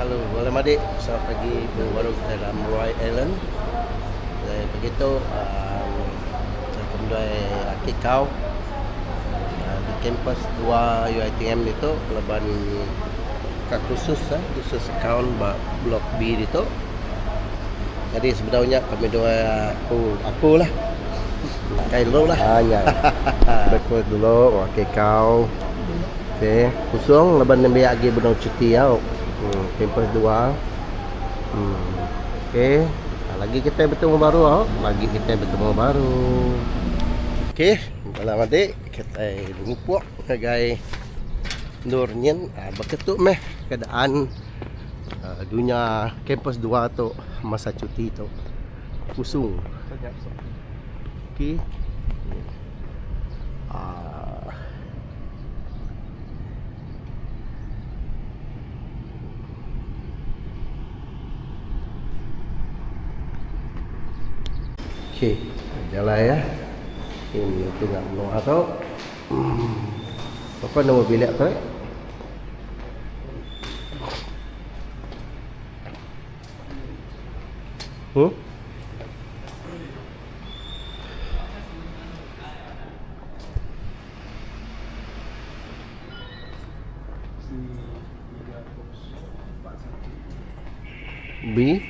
Halo, malam adik. Selamat pagi baru dalam Roy Island. Saya begitu um, saya kemudian akik kau uh, di kampus 2 UiTM itu leban kat khusus eh, khusus account blok B itu. Jadi sebenarnya kami dua aku aku lah. Kain dulu lah. Hanya Breakfast dulu Okey kau Okey Kusung ni biar lagi benang cuti tau hmm, Campus dua hmm. Okey ha, Lagi kita bertemu baru tau Lagi kita bertemu baru Okey, malam adik kita lumpuak sebagai Nurnyen uh, berketuk meh keadaan uh, dunia kampus 2 tu masa cuti tu kusung. Okey. Ah. Okey, jalan ya. Ini tengah menua. Hmm. Apa nama bilik tu? Hmm? B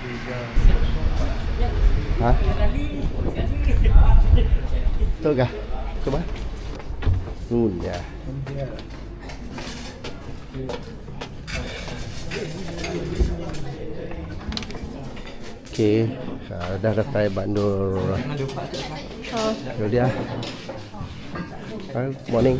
Hah? Tu kah? Coba. Hmm, ya. Okey, uh, dah dapat bandur. Oh. dia. Hi, morning.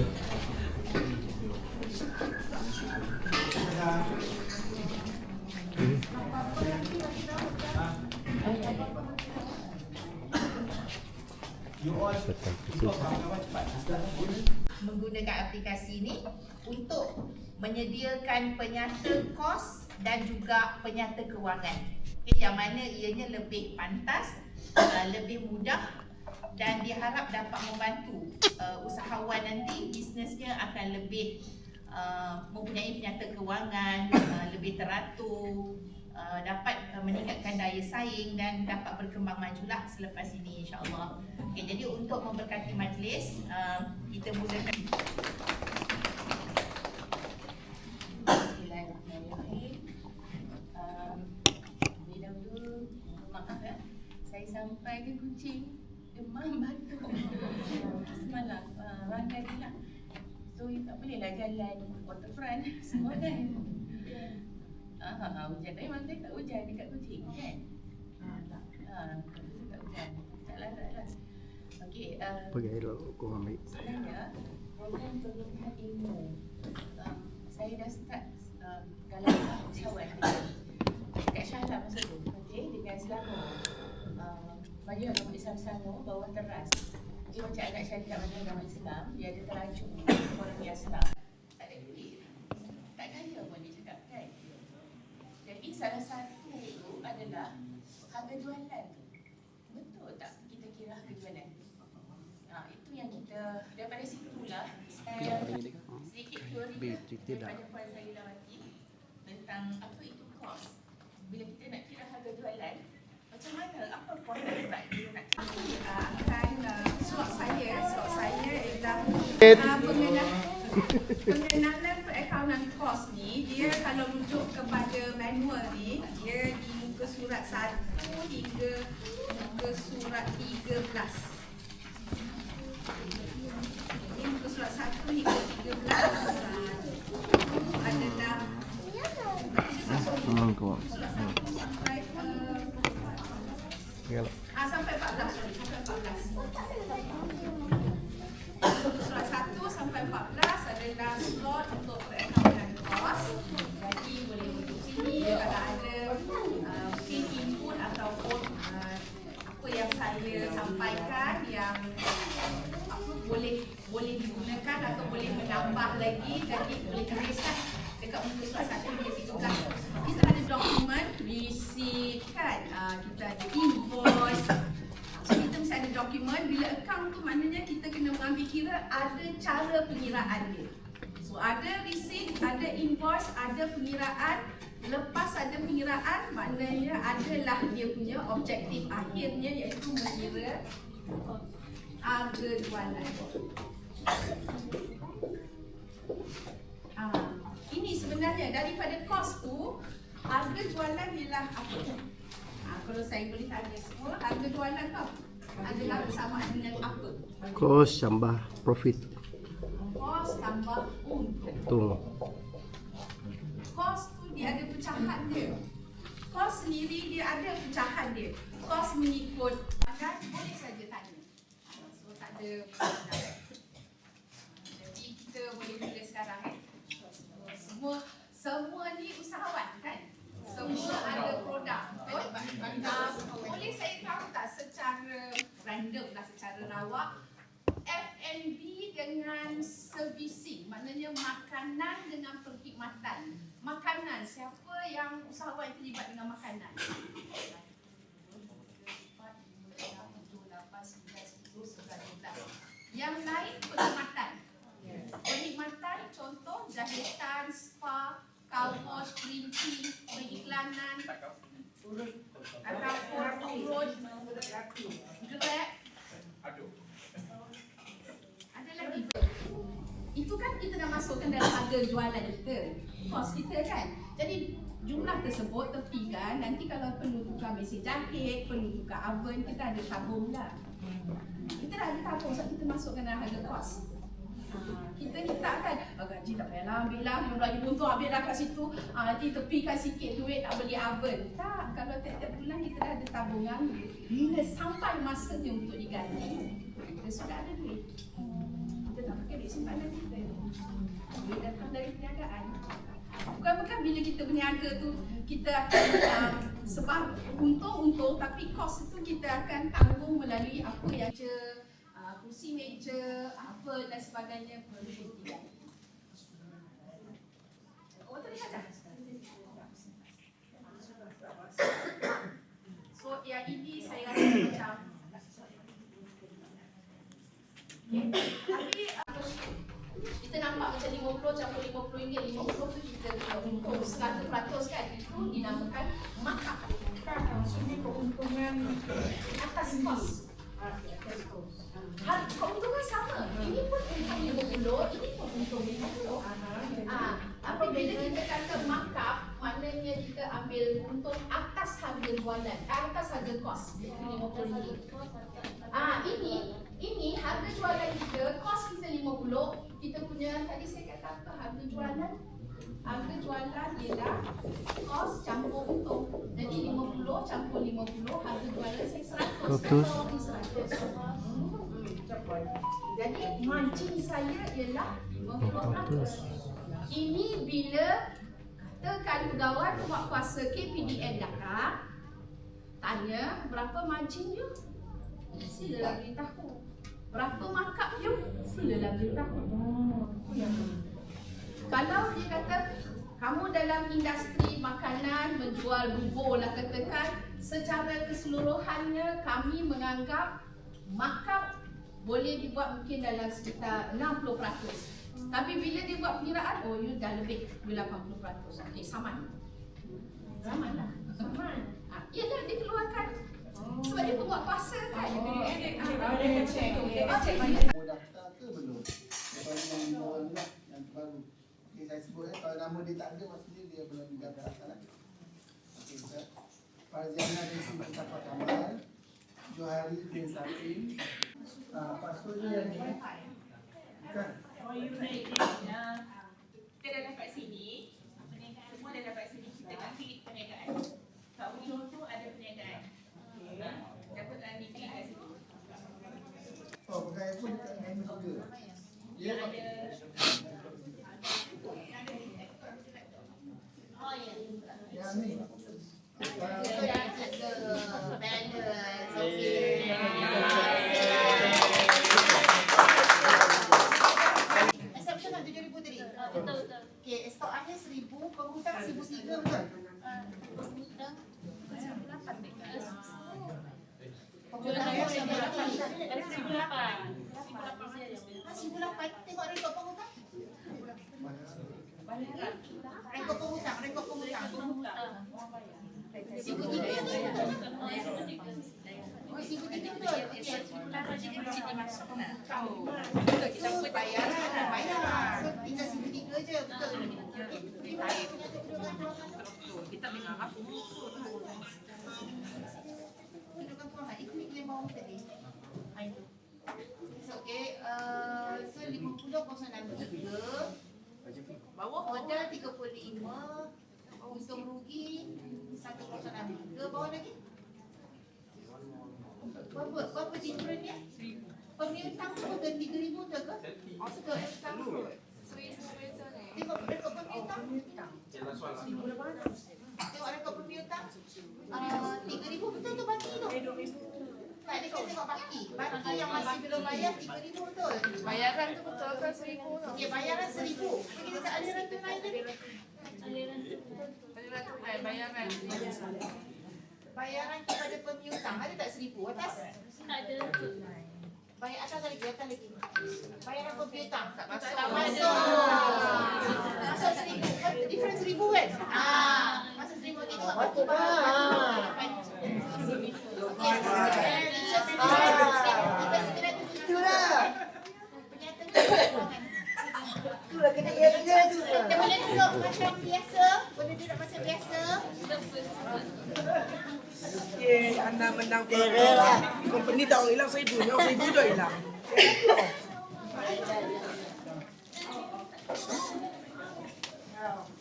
Menggunakan aplikasi ini untuk menyediakan penyata kos dan juga penyata kewangan. Okay, yang mana ianya lebih pantas, uh, lebih mudah dan diharap dapat membantu uh, usahawan nanti bisnesnya akan lebih uh, mempunyai penyata kewangan, uh, lebih teratur, uh, dapat uh, meningkatkan daya saing dan dapat berkembang majulah selepas ini insya-Allah. Okay, jadi untuk memberkati majlis, uh, kita mulakan. Um, saya sampai ke kucing demam batuk semalam uh, rangai dia lah. So tak bolehlah jalan waterfront semua kan. Ah, uh, hujan tapi saya tak hujan dekat kucing kan? Ah, tak. Ah, tak hujan. Tak lah, tak lah. Okey, uh, Pergi dulu aku ambil. sebenarnya program perlukan ilmu um, saya dah start um, dalam usahawan dekat Syahla masa tu okay, dengan Selangor um, baju agama Islam Selangor bawah teras dia macam anak syarikat baju agama Islam dia ada terajuk orang biasa lah tak ada duit tak kaya pun dia jadi salah satu tu adalah harga jualan tu betul tak kita kira harga jualan Ha, itu yang kita daripada situlah saya sedikit teori lah daripada Puan Zahilawati tentang apa itu kos. Bila kita nak kira harga jualan, macam mana apa point of start bila nak kira? uh, akan uh, slot saya slot saya ialah Eh. uh, pengenalan pengenalan perakaunan kos ni dia kalau manual ni dia di muka surat 1 hingga muka surat 13 ini muka surat 1 hingga 13 uh, adalah Hmm, kau. surat 1 sampai uh, Ya. Ah, sampai 14, sorry, sampai 14. Surat 1 sampai 14 adalah slot untuk perakaunan kos. Jadi boleh duduk sini kalau ada uh, mungkin input ataupun uh, apa yang saya sampaikan yang apa boleh boleh digunakan atau boleh menambah lagi jadi boleh tuliskan dekat muka surat 1 hingga 13. Kita ada dokumen receipt kan, uh, kita ada invoice. So kita mesti ada dokumen bila account tu maknanya kita kena mengambil kira ada cara pengiraan dia. So ada receipt, ada invoice ada pengiraan lepas ada pengiraan maknanya adalah dia punya objektif akhirnya iaitu mengira harga jualan. Ah, ini sebenarnya daripada kos tu harga jualan ialah apa? Ah, kalau saya boleh tanya semua harga jualan tu adalah bersamaan dengan apa? Kos tambah profit. Kos tambah untung. Tu. Kos dia ada pecahan dia. Kos sendiri dia ada pecahan dia. Kos mengikut akan boleh saja tanya. So tak ada. Jadi kita boleh tulis sekarang eh. Semua semua ni usahawan kan? Semua ada produk. Betul? Ah, boleh saya tahu tak secara random lah secara rawak F&B dengan servicing maknanya makanan dengan perkhidmatan makanan. Siapa yang usahawan yang terlibat dengan makanan? Yang lain perkhidmatan perkhidmatan contoh jahitan spa car wash printing periklanan ataupun urut grab. Ada lagi? Itu kan kita dah masukkan dalam harga jualan kita kos kita kan. Jadi jumlah tersebut tepikan nanti kalau perlu tukar mesin jahit perlu tukar oven kita ada tabung lah kita dah ada tabung sebab kita masukkan dalam harga kos. Kita ni tak kan ah, gaji tak payahlah ambil lah. Lagi untung ambil lah kat situ. Ah, nanti tepikan sikit duit nak beli oven. Tak kalau tiap-tiap bulan kita dah ada tabungan bila sampai masanya untuk diganti kita sudah ada duit. Kita tak pakai duit simpanan kita. Duit datang dari perniagaan bukan bukan bila kita berniaga tu kita akan um, sebab untung-untung tapi kos itu kita akan tanggung melalui apa yang je uh, kursi meja apa dan sebagainya perlu diganti Oh, terlihat dah? So, yang ini saya rasa macam Okay. Tapi uh, kita nampak macam 50 campur 50 ringgit 50 tu kita untung 100% kan itu dinamakan markup Maksudnya keuntungan atas kos. Har, keuntungan sama. Ini pun untung 50 ini pun untung 50 ah, tapi bila kita kata markup maknanya kita ambil untung atas harga jualan atas harga kos. 50 ringgit Ah ini ini harga jualan kita kos kita 50 kita punya tadi saya kata apa? Harga jualan. Harga jualan ialah kos campur untung jadi 50 campur 50 harga jualan saya 100 Seratus. Kalau ni 100 jadi margin saya ialah 50% ini bila katakan pegawai buat kuasa KPDN Dakar tanya berapa you silalah beritahu berapa markup you? Silalah oh, yang kalau dia kata kamu dalam industri makanan menjual bubur lah katakan secara keseluruhannya kami menganggap markup boleh dibuat mungkin dalam sekitar 60% tapi bila dia buat pengiraan oh you dah lebih you 80% okey saman. Saman lah. Saman. Ah, ialah dikeluarkan sebab dia pembuat kuasa kan Oh, Ah, dia check, dia ah, check. Mau daftar ke belum? Kalau yang baru lah, yang terbaru. Okey, saya sebut ya, kalau nama dia tak ada, maksudnya dia belum didaftarkan lagi. Okey, Ustaz. Farziana Desi Mustafa Kamal, Johari bin Safin. Ah, password dia yang ni. Bukan. Oh, you naik ni. ah, Kita dah dapat sini. Perniagaan semua dah dapat sini. Kita klik perniagaan. Kat ujung tu ada perniagaan. Okey. Dapat uh, ni klik kat situ. Oh, bukan iPhone dekat menu juga. Ya, Yang Pak. ada oh ya Yang ni. Ah, yang ada balance Asal Bayar lah, bayar lah. Tinggal sini tiga je. Betul. Okay. Terima kasih. Bawah tadi. Itu. So, okey. uh, So, 50.03. Bawah modal 35. Untung rugi 1.03. Bawah lagi. Berapa, berapa different dia? Pemiutang tu ke 3,000 tu ke? Oh, ke? Tengok rekod pemiutang. Tengok rekod pemiutang. Uh, 3,000 betul tu baki tu? Tak kita tengok baki. Baki yang masih belum bayar 3,000 betul. Bayaran tu betul kan seribu tu. Okey, bayaran 1,000. Tapi kita tak aliran tunai tadi. Bayaran tu eh, bayaran. Bayaran kepada pemiutang ada tak 1,000 atas? Bayar atas lagi, atas lagi. Bayaran pemiutang. Tak masuk. Tak masuk. Masuk seribu. Kan different seribu kan? Ah, masuk batu. Okey, kena duduk macam biasa. Boleh duduk macam biasa. Okay, anda menang perkara. Company tak orang hilang seribu, ni orang seribu dah hilang.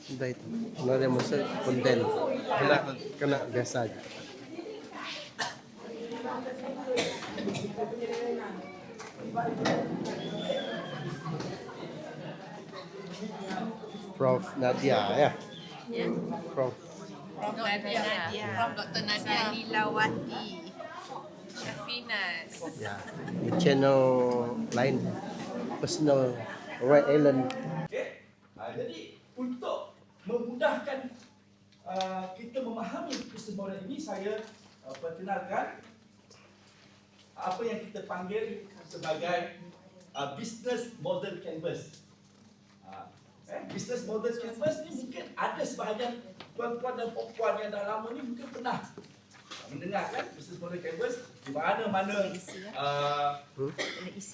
Kena. Kena kena biasa. Prof Nadia ya. Prof Prof Nadia. Prof Dr. Nadia Lilawati. Syafinas. ya. Di channel lain personal Roy Allen Okey. Uh, jadi untuk memudahkan uh, kita memahami model ini saya uh, perkenalkan apa yang kita panggil sebagai uh, business model canvas. Uh, eh, business model canvas ni mungkin ada sebahagian tuan-tuan dan puan yang dah lama ni mungkin pernah mendengar kan business model canvas di mana-mana uh,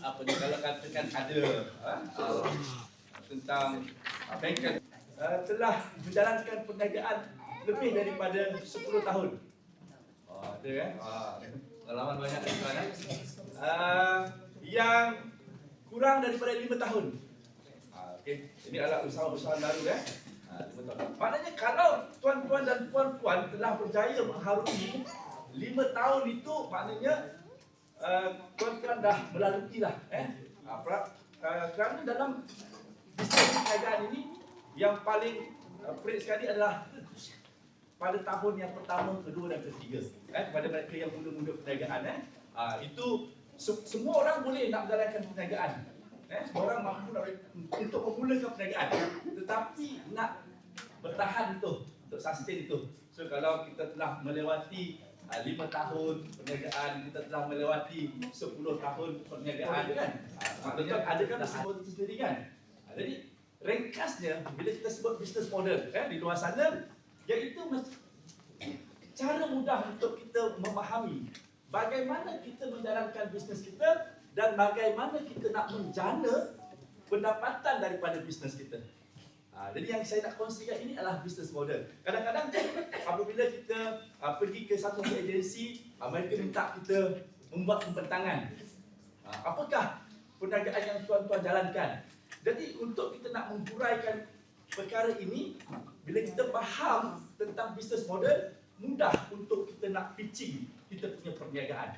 apa ni kalau katakan ada uh, uh, tentang uh, bengkel uh, telah menjalankan perniagaan lebih daripada 10 tahun. Oh, ada kan? Uh, pengalaman banyak dari tuan eh? uh, yang kurang daripada 5 tahun. Uh, okay. Ini adalah usaha-usaha baru eh. Uh, lima. Maknanya kalau tuan-tuan dan puan-puan telah berjaya mengharungi 5 tahun itu maknanya uh, tuan-tuan dah melalui lah eh. Uh, uh, kerana dalam bisnes perniagaan ini yang paling uh, pelik sekali adalah pada tahun yang pertama, kedua dan ketiga. Eh, pada mereka yang mula-mula perniagaan eh. Uh, itu se- semua orang boleh nak menjalankan perniagaan. Eh, semua orang mampu nak, untuk memulakan perniagaan. Tetapi nak bertahan itu, untuk sustain itu. So kalau kita telah melewati uh, 5 tahun perniagaan, kita telah melewati 10 tahun perniagaan kan. Uh, maknanya ada kan sebut itu sendiri kan. Uh, jadi ringkasnya bila kita sebut business model kan di luar sana iaitu cara mudah untuk kita memahami bagaimana kita menjalankan bisnes kita dan bagaimana kita nak menjana pendapatan daripada bisnes kita. Ha, jadi yang saya nak kongsikan ini adalah business model. Kadang-kadang apabila kita uh, pergi ke satu agensi, uh, mereka minta kita membuat pembentangan. Ha, apakah perniagaan yang tuan-tuan jalankan? Jadi untuk kita nak menghuraikan perkara ini, bila kita faham tentang business model, mudah untuk kita nak pitching kita punya perniagaan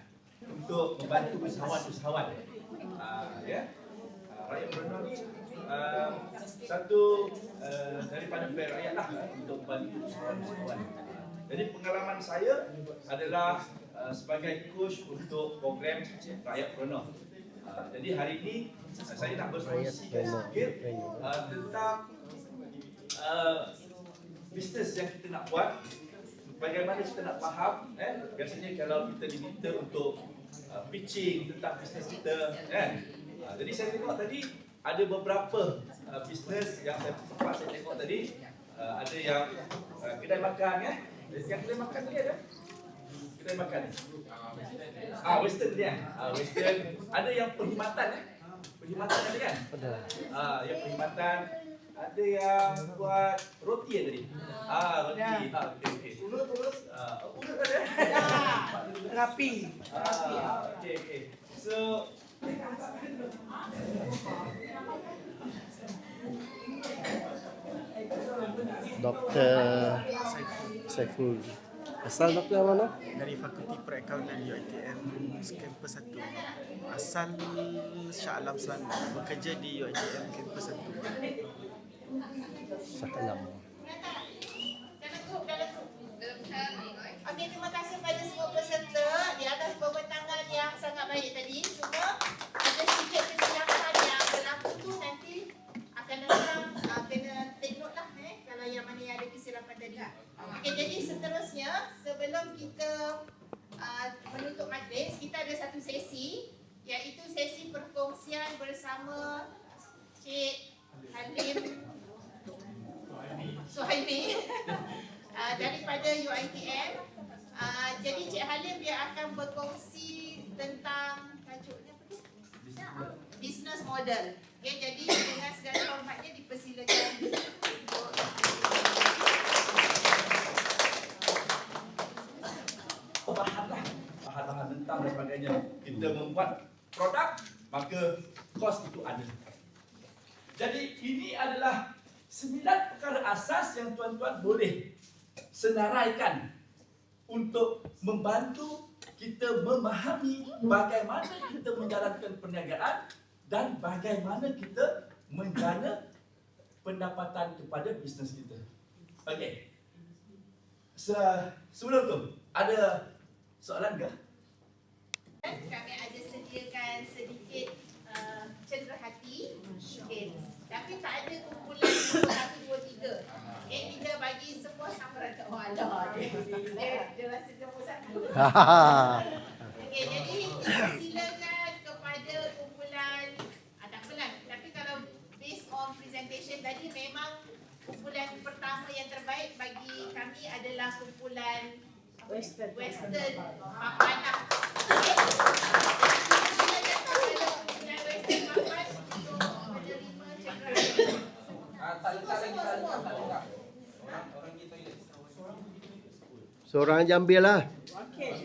untuk membantu usahawan-usahawan. Uh, ya. Uh, rakyat Brunei ni uh, satu uh, daripada pihak rakyat lah untuk membantu usahawan-usahawan. Jadi pengalaman saya adalah uh, sebagai coach untuk program rakyat Brunei. Uh, jadi hari ini uh, saya nak berkongsi sikit uh, tentang uh, bisnes yang kita nak buat bagaimana kita nak faham eh biasanya kalau kita diminta untuk uh, pitching tentang bisnes kita kan uh, jadi saya tengok tadi ada beberapa uh, bisnes yang saya sempat saya tengok tadi uh, ada yang uh, kedai makan eh Yang kedai makan tadi ada? Kedai makan. Ah, western dia. Ah, western. Ada yang perkhidmatan eh? Perkhidmatan ada kan? Ada. Ah, yang perkhidmatan. Ada yang buat roti ya tadi? Ah, roti. Ah, okey okey. Ulut ulut. Ah, oh, ulut ada. Rapi. Ah, okey okey. So Doktor Saiful. Asal doktor mana? dari Fakulti Perakaunan UiTM kampus 1 asal Shah Alam Selangor bekerja di UiTM kampus 1 Grup, dalam grup. Okey, terima kasih kepada semua peserta di atas pembentangan yang sangat baik tadi. Cuma ada sedikit kesilapan yang berlaku tu nanti akan datang uh, kena take note lah eh kalau yang mana yang ada kesilapan tadi. Okey, jadi seterusnya sebelum kita uh, menutup majlis, kita ada satu sesi iaitu sesi perkongsian bersama Cik Halim Suhaimi uh, daripada UiTM. Uh, jadi Cik Halim dia akan berkongsi tentang tajuknya apa tu? Business model. Okay, jadi dengan segala hormatnya dipersilakan untuk bahan lah bahan-bahan mentah dan sebagainya kita membuat produk maka kos itu ada jadi ini adalah sembilan perkara asas yang tuan-tuan boleh senaraikan untuk membantu kita memahami bagaimana kita menjalankan perniagaan dan bagaimana kita menjana pendapatan kepada bisnes kita. Okey. Se- sebelum tu ada soalan ke? kami ada sediakan sedikit uh, cenderahati. Okay. Tapi tak ada kumpulan nombor satu, dua, tiga. Okay, kita bagi semua sama rata. Oh, alah. Dia, dia, dia rasa nombor satu. Okey, jadi silakan kepada kumpulan ah, tak apalah. Tapi kalau based on presentation tadi memang kumpulan pertama yang terbaik bagi kami adalah kumpulan Western Western Papanah. Okey. Seorang je ambil lah. Eh,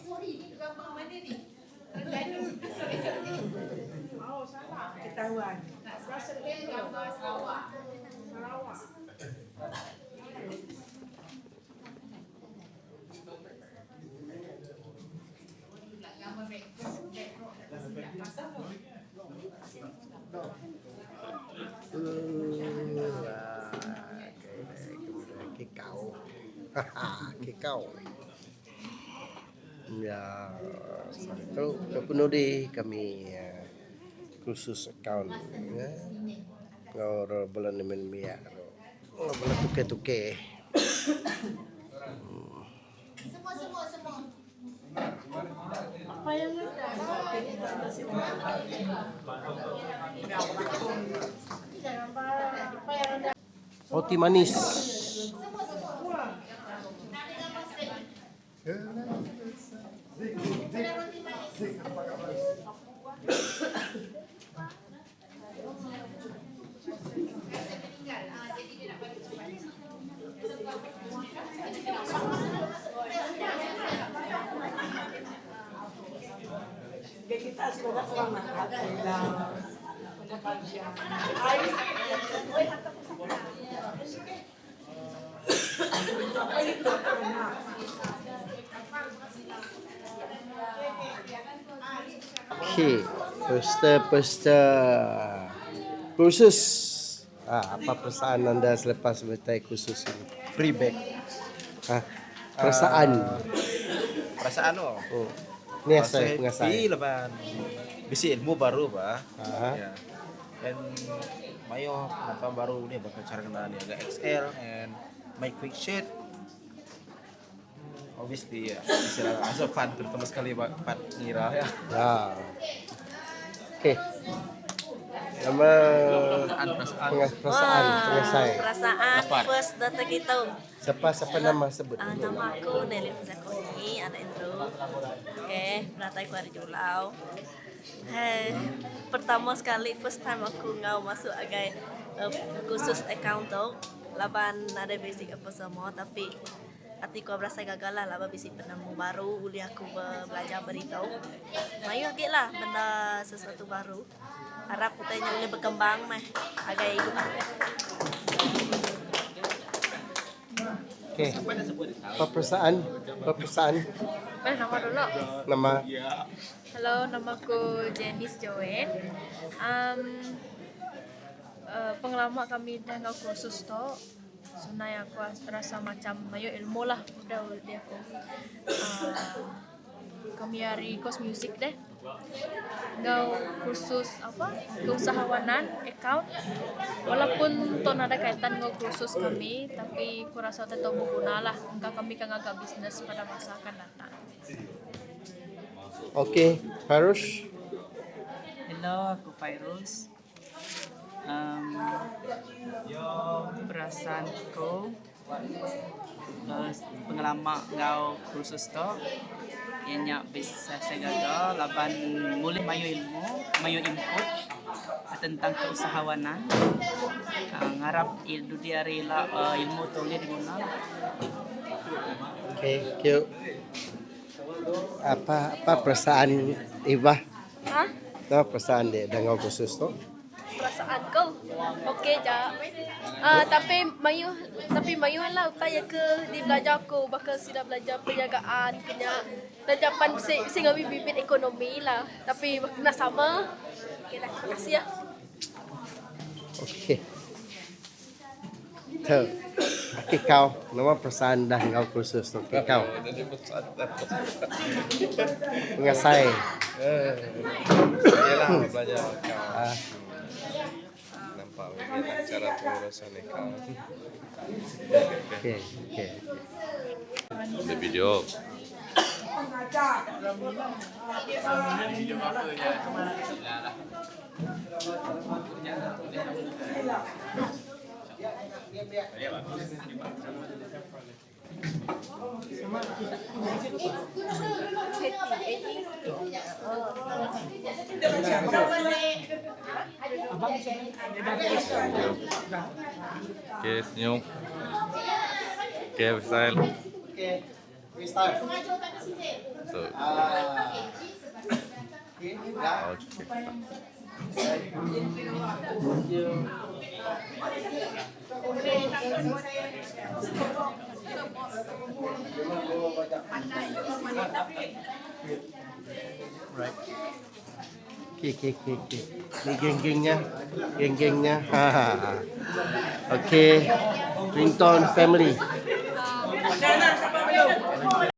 sorry, ni gambar mana ni? Sorry, sorry. Oh, salah. Ketahuan. Tak serasa dia gambar. Sarawak. Kikau. Ya, itu kepenuh kami ya, khusus account ya. Ngau bulan nemen miak. Oh, bulan tuke-tuke. Semua, semua, semua. Roti manis. Semua. Nak ada gambar sekali. Ada roti manis. Rasa meninggal. Ah, jadi dia nak bagi cepat. Kaya kita sekolah selamat. Alhamdulillah. Ay, ay, ito ka na. Okey, poster-poster khusus. Ah, apa perasaan anda selepas bertai khusus ini? Free bag. Ah, perasaan. perasaan lo Oh. Ni asal pengasal. happy lepas bisi ilmu baru bah Ah. ya dan mayo apa baru ni bakal cara kena ni agak XL and my quick shit obviously ya istilah as a fun terutama sekali buat part ngira ya Ya. Okey. Nama perasaan pengas- perasaan pengasai. Perasaan first data kita. Siapa siapa nama sebut dulu. nama aku Nelly Zakoni, anak Indro. Okey, peratai Kuala Julau. Hey, pertama sekali first time aku ngau masuk agai uh, khusus account tu. Laban ada basic apa semua tapi hati ku berasa gagal lah laban basic penemu baru uli aku be- belajar beritahu. Mayu agak lah benda sesuatu baru. Harap kita boleh berkembang mah agai hidup. Okey. Apa perasaan? Apa perasaan? Eh, nama dulu. Nama Halo, nama aku Janice Joanne. Um, uh, pengalaman kami dengan kursus tu, sebenarnya aku rasa macam mayu ilmu lah udah dia aku. Uh, kami hari kos music deh. Ngau kursus apa? Keusahawanan, account. Walaupun tu ada kaitan dengan kursus kami, tapi aku rasa tetap berguna lah. Engkau kami kan agak bisnes pada masa akan datang. Okey, Farus. Hello, aku Fairuz. Um, perasaanku uh, pengalaman ngau kursus tu ianya bisa saya gagal laban mulai mayu ilmu, mayu input tentang keusahawanan. Uh, ngarap ilmu dia rela uh, ilmu tu dia diguna. Okey, thank you. Apa apa perasaan Iva? Ha? Apa perasaan dia dengan kursus tu? perasaan kau okey ja uh, tapi mayu tapi mayu lah upaya ke di belajar aku bakal sudah belajar perniagaan kena terjapan si si ngawi bibit ekonomi lah tapi nak sama okey lah terima kasih ya Okey. Tu. Okey kau, nama perasaan dah kau kursus tu. Okey kau. Pengasai. Eh, Yelah belajar kau Ah, Nampak bagaimana cara pengurusan kau okey, okey. Ada video Okay, senyum Okay, freestyle Okey. We start. So, Ah. Dah. okay Right. Okey, okey, okey, okey. Ni geng-gengnya. Geng-gengnya. Ha. Okey. Ringtone family. Dah, Thank you.